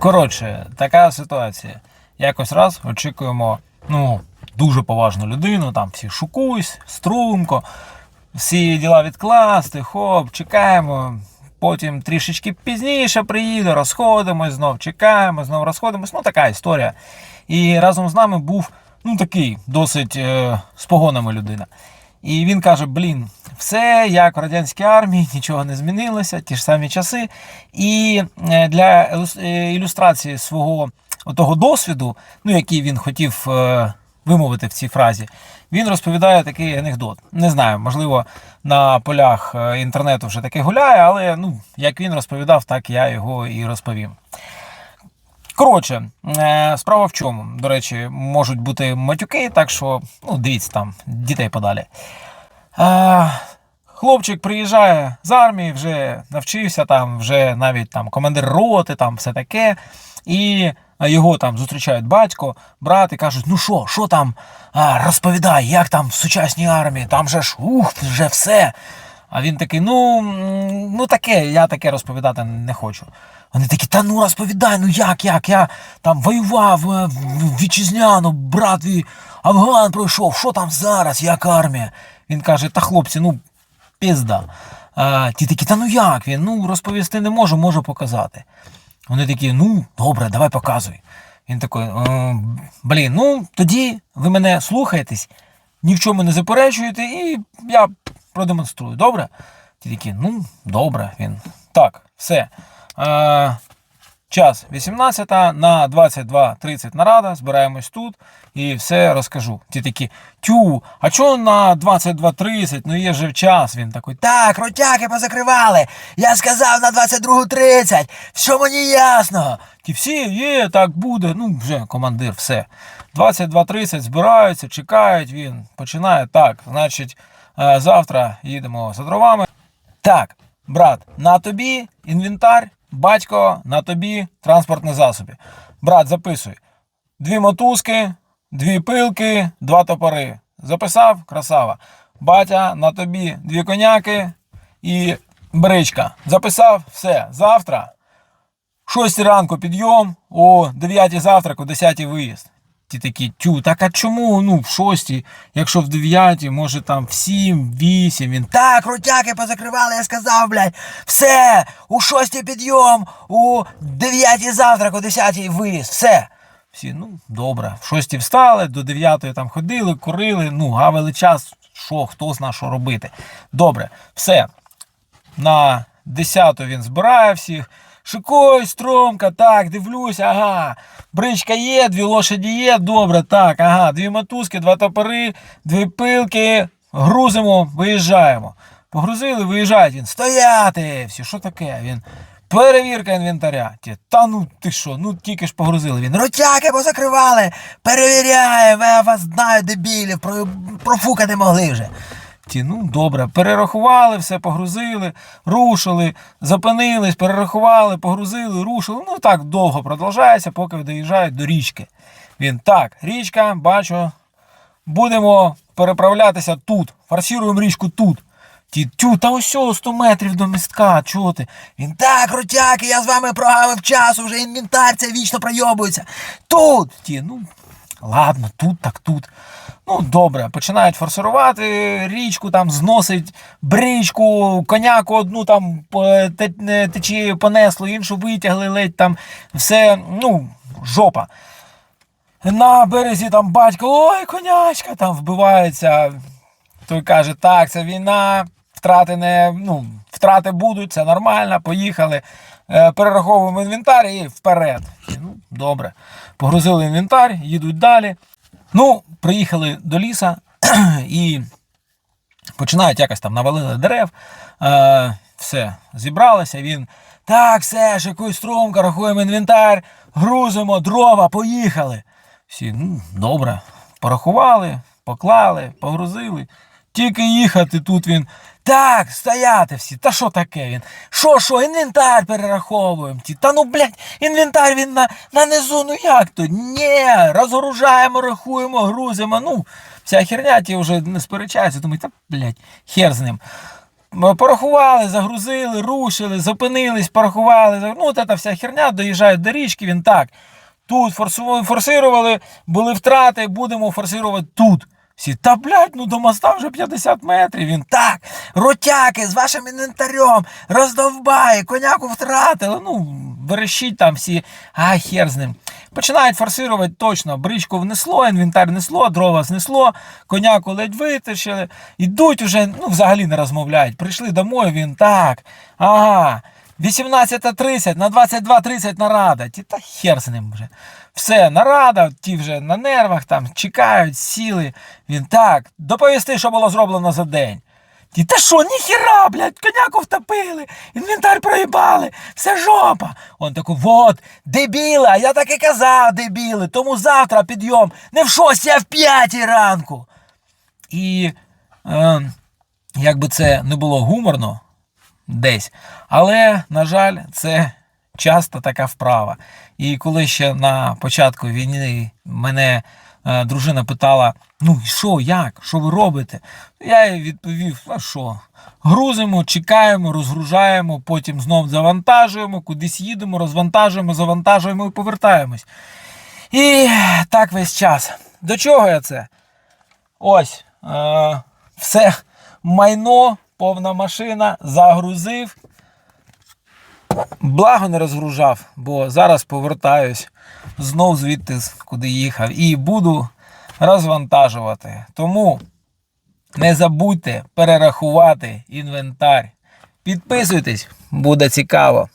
Коротше, така ситуація. Якось раз очікуємо ну, дуже поважну людину, там всі шукуюсь, струнко, всі діла відкласти, хоп, чекаємо. Потім трішечки пізніше приїде, розходимось, знов чекаємо, знов розходимось. Ну, така історія. І разом з нами був ну, такий досить е, з погонами людина. І він каже: блін, все як в радянській армії, нічого не змінилося, ті ж самі часи. І е, для е, ілюстрації свого того досвіду, ну, який він хотів е, вимовити в цій фразі, він розповідає такий анекдот. Не знаю, можливо, на полях інтернету вже таке гуляє, але ну, як він розповідав, так я його і розповім. Коротше, е, справа в чому? До речі, можуть бути матюки, так що ну, дивіться там, дітей подалі. Е, Хлопчик приїжджає з армії, вже навчився, там, вже навіть там командир роти, там все таке. І його там зустрічають батько, брат і кажуть: ну що, що там? Розповідай, як там в сучасній армії, там же ж ух, вже все. А він такий: ну, ну таке, я таке розповідати не хочу. Вони такі, та ну розповідай, ну як, як, я там воював е, в- вітчизняно, брат Афган пройшов, що там зараз, як армія? Він каже, та хлопці, ну пізда. А, ті такі, та ну як він? Ну розповісти не можу, можу показати. Вони такі, ну добре, давай показуй. Він такий, «Е, блін, ну тоді ви мене слухаєтесь, ні в чому не заперечуєте, і я продемонструю. Добре? Ті такі, ну, добре, він. Так, все. Е, час 18 на 22.30 нарада, збираємось тут і все розкажу. Ті такі, тю, а чого на 22.30? Ну є же час. Він такий, так, ротяки позакривали. Я сказав на 22.30. Що мені ясно? Ті всі, є, так буде. Ну, вже командир, все. 22.30 збираються, чекають, він починає так. Значить, завтра їдемо за дровами. Так, брат, на тобі інвентар, батько, на тобі транспортні засоби. Брат, записуй. Дві мотузки, дві пилки, два топори. Записав? Красава. Батя, на тобі дві коняки і бричка. Записав? Все. Завтра. 6 ранку підйом, о 9 завтрак, о 10 виїзд. Ті такі, тю, так а чому? Ну, в 6, якщо в 9, може там в 7, 8, він. Так, ротяки позакривали, я сказав, блядь. Все, у 6 підйом, у 9 завтрак, о 10 виїзд, все. Всі, ну, добре. В 6 встали, до 9 там ходили, курили, ну, гавили час, що, хто зна, що робити. Добре, все. На 10 він збирає всіх. Шикой, стромка, так, дивлюся, ага. Бричка є, дві лошаді є, добре, так, ага, дві мотузки, два топори, дві пилки. Грузимо, виїжджаємо. Погрузили, виїжджають він. Стояти! Всі, що таке? Він. Перевірка інвентаря. Ті, та ну ти що, ну тільки ж погрузили. Він. Ротяки позакривали! Перевіряємо, я вас знаю, дебілів, про, профукати могли вже. Ті, ну добре, перерахували, все погрузили, рушили, зупинились, перерахували, погрузили, рушили. Ну так довго продовжається, поки доїжджають до річки. Він так, річка, бачу, будемо переправлятися тут. Форсуємо річку тут. Ті, тю, та ось о, 100 метрів до містка, чого ти? Він так, ротяки, я з вами прогавив час, уже інвентар це вічно пройобується. Тут! Ті, ну, ладно, тут так тут. Ну, добре, починають форсувати річку, там зносить бричку, коняку одну там течією понесло, іншу витягли, ледь там все, ну, жопа. На березі там батько, ой, конячка, там вбивається. Той каже, так, це війна, втрати не, ну, втрати будуть, це нормально, поїхали. Е, перераховуємо інвентар і вперед. Ну, добре. Погрузили інвентар, їдуть далі. Ну, приїхали до ліса і починають якось там навалили дерев. Е, все, зібралися. Він. Так, все, шикуй струмка, рахуємо інвентар, грузимо, дрова, поїхали. Всі, ну, добре. Порахували, поклали, погрузили. Тільки їхати тут він. Так, стояти всі. Та що таке він? Що, що, інвентар перераховуємо. Ті. Та ну, блядь, інвентар він на, на низу, ну як то? Ні, розгружаємо, рахуємо, грузимо. Ну, вся херня ті вже не сперечається. Думаю, та, блядь, хер з ним. Порахували, загрузили, рушили, зупинились, порахували. Ну, от ця вся херня, доїжджають до річки, він так. Тут форсу- форсирували, були втрати, будемо форсирувати тут. Всі, та блядь, ну до моста вже 50 метрів. Він так, ротяки з вашим інвентарем, роздовбає, коняку втратили. Ну, верещить там всі, а хер з ним. Починають форсирувати точно. Бричку внесло, інвентар несло, дрова знесло, коняку ледь витащили. Ідуть уже, ну, взагалі не розмовляють. Прийшли домой, він так. Ага. 18.30 на 22.30 нарада. Ті, та хер з ним вже. Все, нарада, ті вже на нервах там чекають, сіли. Він так, доповісти, що було зроблено за день. Ті, та що, ніхіра, блядь, коняку втопили, інвентар проїбали, все жопа. Он такий, вот, дебіли, а я так і казав, дебіли, тому завтра підйом не в 6, а в 5 ранку. І е, якби це не було гуморно десь, але, на жаль, це часто така вправа. І коли ще на початку війни мене е, дружина питала: ну що, як, що ви робите? Я їй відповів: а що? Грузимо, чекаємо, розгружаємо, потім знов завантажуємо, кудись їдемо, розвантажуємо, завантажуємо і повертаємось. І так весь час. До чого я це? Ось, е, все майно, повна машина, загрузив. Благо не розгружав, бо зараз повертаюсь знов звідти, куди їхав, і буду розвантажувати. Тому не забудьте перерахувати інвентар. Підписуйтесь, буде цікаво.